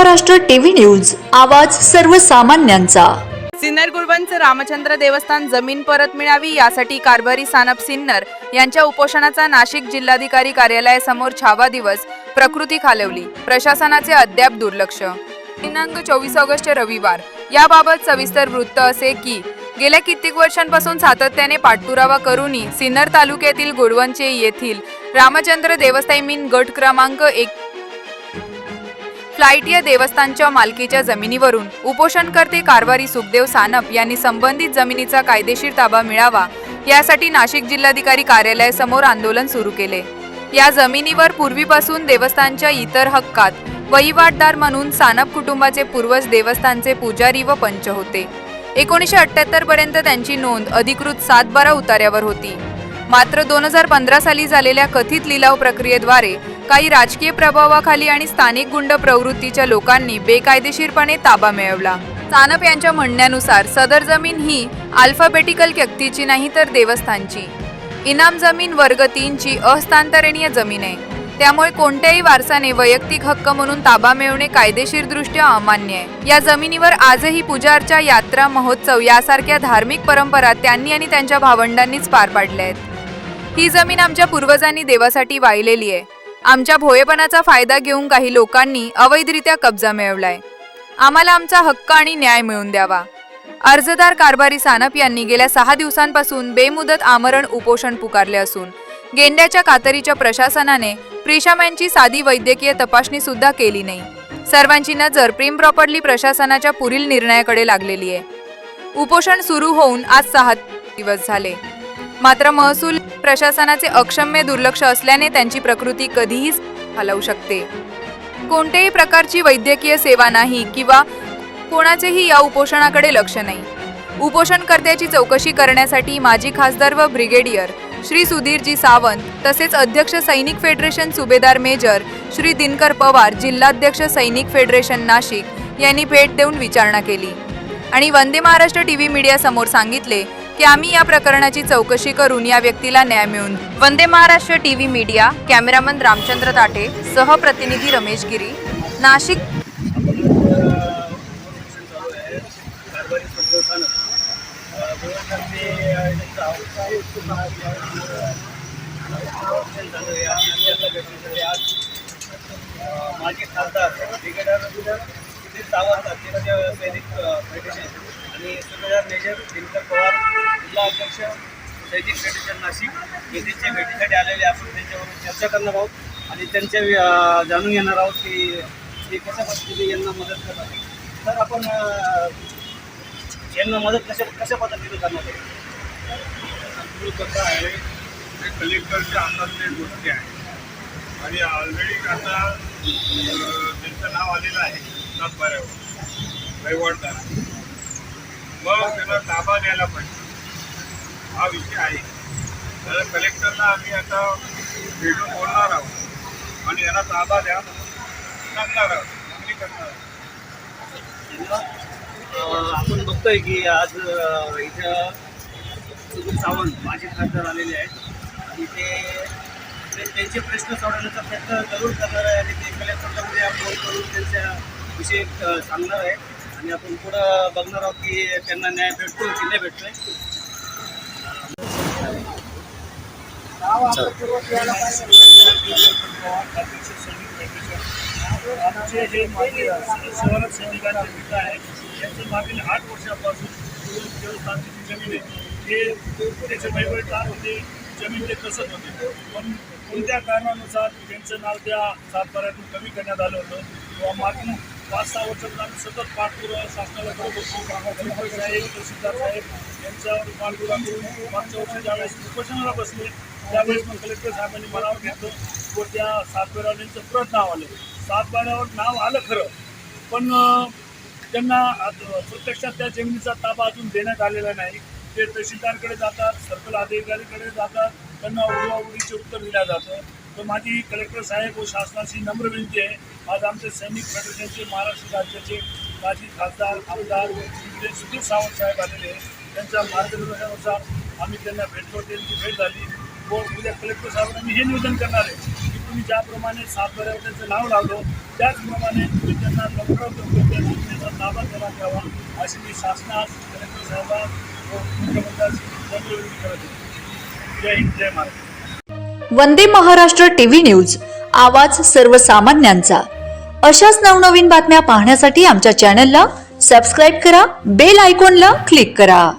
Maharashtra TV news आवाज सर्वसामान्यांचा. सिन्नर गुरुवंच रामचंद्र देवस्थान जमीन परत मिळावी यासाठी कारभारी सानप सिन्नर यांच्या उपोषणाचा नाशिक जिल्हाधिकारी कार्यालयासमोर छावा दिवस प्रकृती खालवली प्रशासनाचे अद्याप दुर्लक्ष. दिनांक चोवीस ऑगस्ट रविवार. याबाबत सविस्तर वृत्त असे की गेल्या कित्येक वर्षांपासून सातत्याने पाठपुरावा करूनही सिन्नर तालुक्यातील गुडवंचे येथील रामचंद्र देवस्थान गट क्रमांक एक फ्लाईट या देवस्थानच्या मालकीच्या जमिनीवरून उपोषणकर्ते कारभारी सुखदेव सानप यांनी संबंधित जमिनीचा कायदेशीर ताबा मिळावा यासाठी नाशिक जिल्हाधिकारी कार्यालयासमोर आंदोलन सुरू केले. या जमिनीवर पूर्वीपासून देवस्थानच्या इतर हक्कात वहिवाटदार म्हणून सानप कुटुंबाचे पूर्वज देवस्थानचे पुजारी व पंच होते. एकोणीसशे अठ्ठ्याहत्तर पर्यंत त्यांची नोंद अधिकृत सातबारा उतार्यावर होती. मात्र दोन हजार पंधरा साली झालेल्या कथित लिलाव प्रक्रियेद्वारे काही राजकीय प्रभावाखाली आणि स्थानिक गुंड प्रवृत्तीच्या लोकांनी बेकायदेशीरपणे ताबा मिळवला. सानप यांच्या म्हणण्यानुसार सदर जमीन ही अल्फाबेटिकल व्यक्तीची नाही तर देवस्थानची. इनाम जमीन वर्ग तीनची अहस्तांतरणीय जमीन आहे. त्यामुळे कोणत्याही वारसाने वैयक्तिक हक्क म्हणून ताबा मिळवणे कायदेशीरदृष्ट्या अमान्य आहे. या जमिनीवर आजही पुजारच्या यात्रा महोत्सव यासारख्या धार्मिक परंपरा त्यांनी आणि त्यांच्या भावंडांनीच पार पाडल्या आहेत. ही जमीन आमच्या पूर्वजांनी देवासाठी वाहिलेली आहे. आमच्या भोयेपणाचा फायदा घेऊन काही लोकांनी अवैधरित्या कब्जा मिळवलाय. आम्हाला आमचा हक्क आणि न्याय मिळवून द्यावा. अर्जदार कारभारी सानप यांनी गेल्या सहा दिवसांपासून बेमुदत आमरण उपोषण पुकारले असून गेंड्याच्या कातरीच्या प्रशासनाने प्रिशामॅनची साधी वैद्यकीय तपासणी सुद्धा केली नाही. सर्वांची नजर प्रेम प्रॉपर्ली प्रशासनाच्या पुढील निर्णयाकडे लागलेली आहे. उपोषण सुरू होऊन आज सहा दिवस झाले. मात्र महसूल प्रशासनाचे अक्षम्य दुर्लक्ष असल्याने त्यांची प्रकृती कधीही हलवू शकते. कोणत्याही प्रकारची वैद्यकीय सेवा नाही किंवा कोणाचेही या उपोषणाकडे लक्ष नाही. उपोषणकर्त्याची चौकशी करण्यासाठी माजी खासदार व ब्रिगेडियर श्री सुधीरजी सावंत तसेच अध्यक्ष सैनिक फेडरेशन सुभेदार मेजर श्री दिनकर पवार जिल्हाध्यक्ष सैनिक फेडरेशन नाशिक यांनी भेट देऊन विचारणा केली. आणि वंदे महाराष्ट्र टी व्ही मीडियासमोर सांगितले की आम्ही या प्रकरणाची चौकशी करून या व्यक्तीला न्याय मिळून Vande Maharashtra TV media cameraman Ramchandra Tate सहप्रतिनिधी Ramesh गिरी नाशिक माजी खासदार ब्रिगेडर सुधीर सावंत आणि सुभेदार मेजर दिनकर पवार जिल्हा अध्यक्ष सैनिक फेडरेशन नाशिक हे त्यांच्या भेटीसाठी आलेले आपण त्यांच्यावर चर्चा करणार आहोत आणि त्यांच्या जाणून घेणार आहोत की ते कशा पद्धतीने यांना मदत करतात तर आपण यांना मदत कशा कशा पद्धतीने करणार आहे कसं आहे ते कलेक्टरच्या हातातल्या गोष्टी आहेत आणि ऑलरेडी आता त्यांचं नाव आलेलं आहे. सातबाऱ्यावर. वहिवाटदार मग त्यांना ताबा द्यायला पाहिजे. हा विषय आहे. तर कलेक्टरला आम्ही आता भेटून बोलणार आहोत. आणि याला ताबा द्या सांगणार आहोत. मागणी करणार आहोत. आपण बघतोय की आज इथं सावंत माझे खासदार आलेले आहेत. आणि ते ते त्यांचे प्रश्न सोडवण्याचा प्रयत्न जरूर करणार आहे आणि ते कलेक्टरला उद्या फोन करून त्यांच्या विषयी सांगणार आहे. आणि आपण पुढं बघणार आहोत की त्यांना न्याय भेटतो की नाही भेटतोय. आमचे जे माजी शहर सैनिकांचे मित्र आहेत त्यांचं मागील आठ वर्षापासून देवस्थानची जमीन आहे हे त्याचे वैवडदार होते जमीन ते कसत होते पण कोणत्या कारणानुसार त्यांचं नाव त्या सातबाऱ्यातून कमी करण्यात आलं होतं किंवा मागील पाच सहा वर्षातून आम्ही सतत पाठपुरावा शासनाला करत होतो कलेक्टर साहेब तहसीलदार साहेब यांच्यावर पाठपुरावा करून मागच्या वर्षी ज्यावेळेस उपोषणाला बसले त्यावेळेस मग कलेक्टर साहेबांनी मनावर घेतलं व त्या सातबाऱ्यांचं परत नाव आलं सातबाऱ्यावर नाव आलं खरं पण त्यांना प्रत्यक्षात त्या जमिनीचा ताबा अजून देण्यात आलेला नाही. ते तहसीलदारकडे जातात सर्कल अधिकारीकडे जातात त्यांना उडवाउडीचे उत्तर दिलं जातं. तर माझी कलेक्टर साहेब व शासनाची नम्र विनंती आहे. आज आमचे सैनिक फेडरेशनचे महाराष्ट्र राज्याचे माजी खासदार आमदार सुधीर सावंत साहेब आलेले आहे. त्यांच्या मार्गदर्शनानुसार आम्ही त्यांना भेटलो. त्यांची भेट झाली. व उद्या कलेक्टर साहेबांना मी हे निवेदन करणार आहे की तुम्ही ज्याप्रमाणे सातबाऱ्यावर त्यांचं नाव लावलं त्याचप्रमाणे तुम्ही त्यांना लवकरात लवकर त्या योजनेचा ताबा त्याला द्यावा अशी मी शासनास कलेक्टर साहेबांस व मुख्यमंत्र्यांस करत जय हिंद जय महाराष्ट्र. वंदे महाराष्ट्र टीव्ही न्यूज आवाज सर्वसामान्यांचा. अशाच नवनवीन बातम्या पाहण्यासाठी आमच्या चॅनलला सबस्क्राईब करा बेल आयकॉनला क्लिक करा.